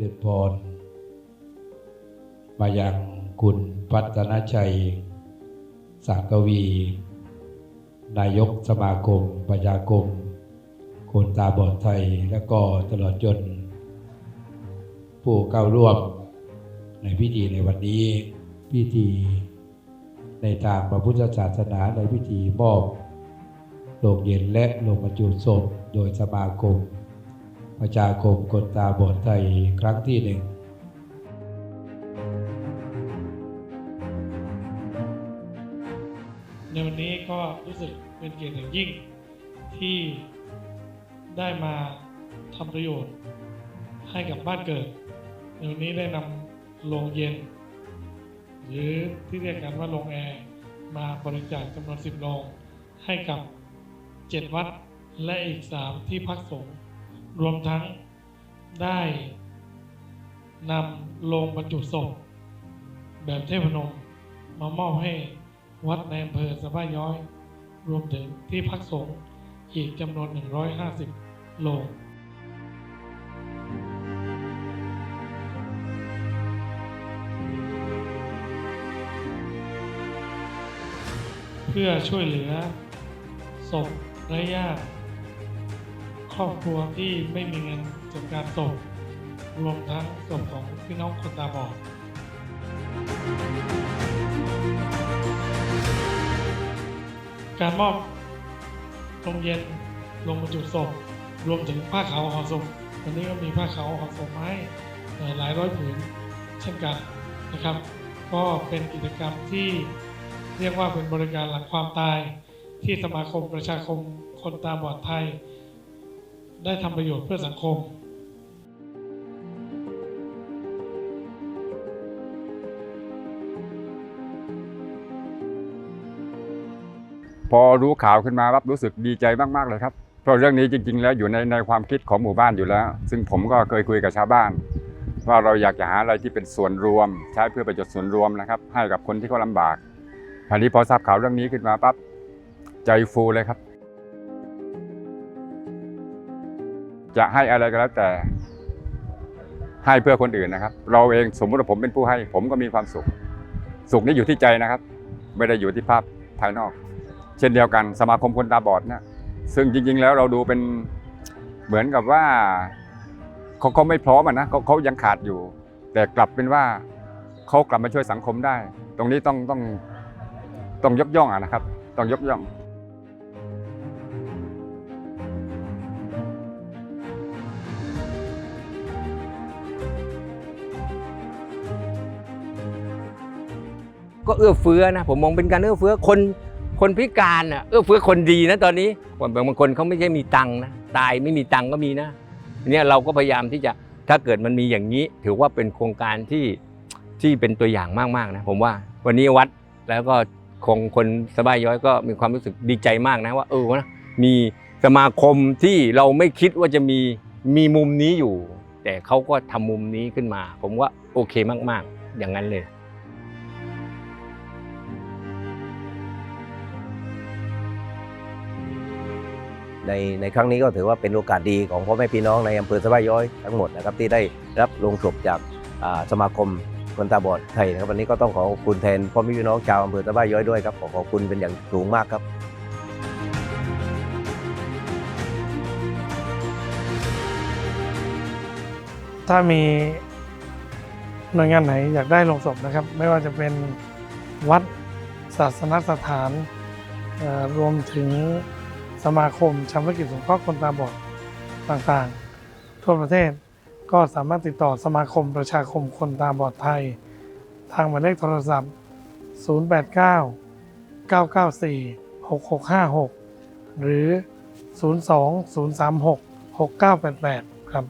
ริญพร มายังคุณพัฒนาชัยสังกวี นายกสมาคมประชาคม คนตาบอดไทยและก็ตลอดจน ผู้เข้าร่วมในพิธีในวันนี้พิธี ในทางพระพุทธศาสนาในพิธีมอบโลงเย็นและโลงบรรจุศพโดยสมาคม ประชาคมคนตาบอดไทยครั้งที่หนึ่งในวันนี้ก็รู้สึกเป็นเกียรติอย่างยิ่งที่ได้มาทำประโยชน์ให้กับบ้านเกิด ในวันนี้ได้นำโรงเย็น หรือที่เรียกกันว่าโรงแอร์มาบริจาคจำนวน 10 โรงให้กับ 7 วัดและอีก 3 ที่พักสงฆ์ รวมทั้งได้นำโรงบรรจุศพ แบบเทพนมมามอบให้วัดในอำเภอสะบ้าย้อย รวมถึงที่พักสงฆ์อีกจำนวน 150โรงเพื่อช่วยเหลือศพไร้ญาติ รอบครัวที่ไม่มีเงินจัดการศพรวมทั้งศพของพี่น้องคนตาบอดการมอบโรงเย็นลงบรรจุศพรวมถึงผ้าขาวห่อศพวันนี้ก็มีผ้าขาวห่อศพมาให้เอ่อหลายร้อยผืนเช่นกันนะครับ ก็เป็นกิจกรรมที่เรียกว่าเป็นบริการหลังความตาย ที่สมาคมประชาคมคนตาบอดไทย ได้ทำประโยชน์เพื่อสังคมพอรู้ข่าวขึ้นมารับรู้สึกดีใจมาก ๆ เลยครับ เพราะเรื่องนี้จริง ๆ แล้วอยู่ในในความคิดของหมู่บ้านอยู่แล้ว ซึ่งผมก็เคยคุยกับชาวบ้าน ว่าเราอยากจะหาอะไรที่เป็นส่วนรวม ใช้เพื่อประโยชน์ส่วนรวมนะครับ ให้กับคนที่เขาลำบากทีนี้พอทราบข่าวเรื่องนี้ขึ้นมาปั๊บใจฟูเลยครับ จะให้อะไรก็แล้วแต่ให้เพื่อคนอื่นนะครับ เราเองสมมติว่าผมเป็นผู้ให้ ผมก็มีความสุข สุขนี้อยู่ที่ใจนะครับ ไม่ได้อยู่ที่ภาพภายนอก เช่นเดียวกันสมาคมคนตาบอดนี่ยซึ่งจริง ๆ แล้วเราดูเป็นเหมือนกับว่าเขาเขาไม่พร้อมนะเขาเขายังขาดอยู่ แต่กลับเป็นว่าเขากลับมาช่วยสังคมได้ ตรงนี้ต้องต้องต้องยกย่องอะนะครับ ต้องยกย่อง ก็เอื้อเฟื้อนะผมมองเป็นการเอื้อเฟื้อคนคนพิการอะเอื้อเฟื้อคนดีนะตอนนี้บางคนเขาไม่ใช่มีตังค์นะตายไม่มีตังค์ก็มีนะเนี่ยเราก็พยายามที่จะถ้าเกิดมันมีอย่างนี้ ถือว่าเป็นโครงการที่ที่เป็นตัวอย่างมากๆนะผมว่าวันนี้วัดแล้วก็คงคนสบายย้อยก็มีความรู้สึกดีใจมากนะว่าเออนะมีสมาคมที่เราไม่คิดว่าจะมีมีมุมนี้อยู่ แต่เขาก็ทำมุมนี้ขึ้นมา ผมว่าโอเคมากๆ อย่างนั้นเลย ในในครั้งนี้ก็ถือว่าเป็นโอกาสดีของพ่อแม่พี่น้องในอำเภอสะพายย้อยทั้งหมดนะครับที่ได้รับลงศพจากสมาคมคนตาบอดไทยนะครับวันนี้ก็ต้องขอขอบคุณแทนพ่อแม่พี่น้องชาวอำเภอสะพายย้อยด้วยครับขอขอบคุณเป็นอย่างสูงมากครับถ้ามีหน่วยงานไหนอยากได้ลงศพนะครับ ไม่ว่าจะเป็นวัดศาสนสถานรวมถึง สมาคมชำระกิจสงเคราะห์คนตาบอดต่างๆ ทั่วประเทศก็สามารถติดต่อสมาคมประชาคมคนตาบอดไทย ทางหมายเลขโทรศัพท์ 089 994 6656 หรือ 02 036 6988 ครับ